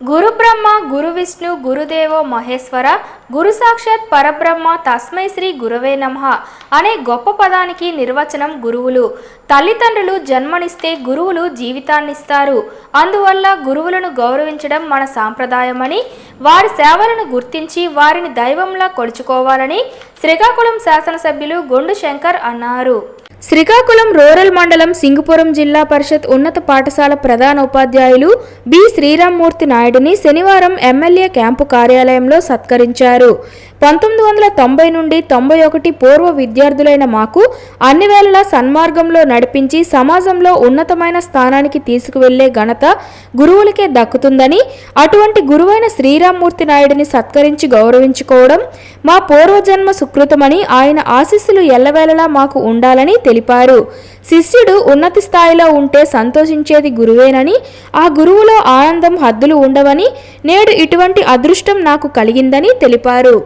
గురు బ్రహ్మ గురు విష్ణు గురుదేవో మహేశ్వర గురు సాక్షాత్ పరబ్రహ్మ తస్మై శ్రీ గురవే నమః అనే గొప్ప పదానికి నిర్వచనం గురువులు. తల్లిదండ్రులు జన్మనిస్తే గురువులు జీవితాన్నిస్తారు. అందువల్ల గురువులను గౌరవించడం మన సాంప్రదాయమని వారి సేవలను గుర్తించి వారిని దైవంలా కొలుచుకోవాలని శ్రీకాకుళం శాసనసభ్యులు గొండు శంకర్ అన్నారు. శ్రీకాకుళం రూరల్ మండలం సింగపురం జిల్లా పరిషత్ ఉన్నత పాఠశాల ప్రధాన ఉపాధ్యాయులు బి. శ్రీరామ్మూర్తి నాయుడుని శనివారం ఎమ్మెల్యే క్యాంపు కార్యాలయంలో సత్కరించారు. పంతొమ్మిది వందల తొంభై నుండి తొంభై ఒకటి పూర్వ విద్యార్థులైన మాకు అన్ని వేళలా సన్మార్గంలో నడిపించి సమాజంలో ఉన్నతమైన స్థానానికి తీసుకువెళ్ళే ఘనత గురువులకే దక్కుతుందని అటువంటి గురువైన శ్రీరామ్మూర్తి నాయుడిని సత్కరించి గౌరవించుకోవడం మా పూర్వజన్మ సుకృతమని ఆయన ఆశీస్సులు ఎల్లవేళలా మాకు ఉండాలని తెలిపారు. శిష్యుడు ఉన్నతి స్థాయిలో ఉంటే సంతోషించేది గురువేనని ఆ గురువులో ఆనందం హద్దులు ఉండవని నేడు ఇటువంటి అదృష్టం నాకు కలిగిందని తెలిపారు.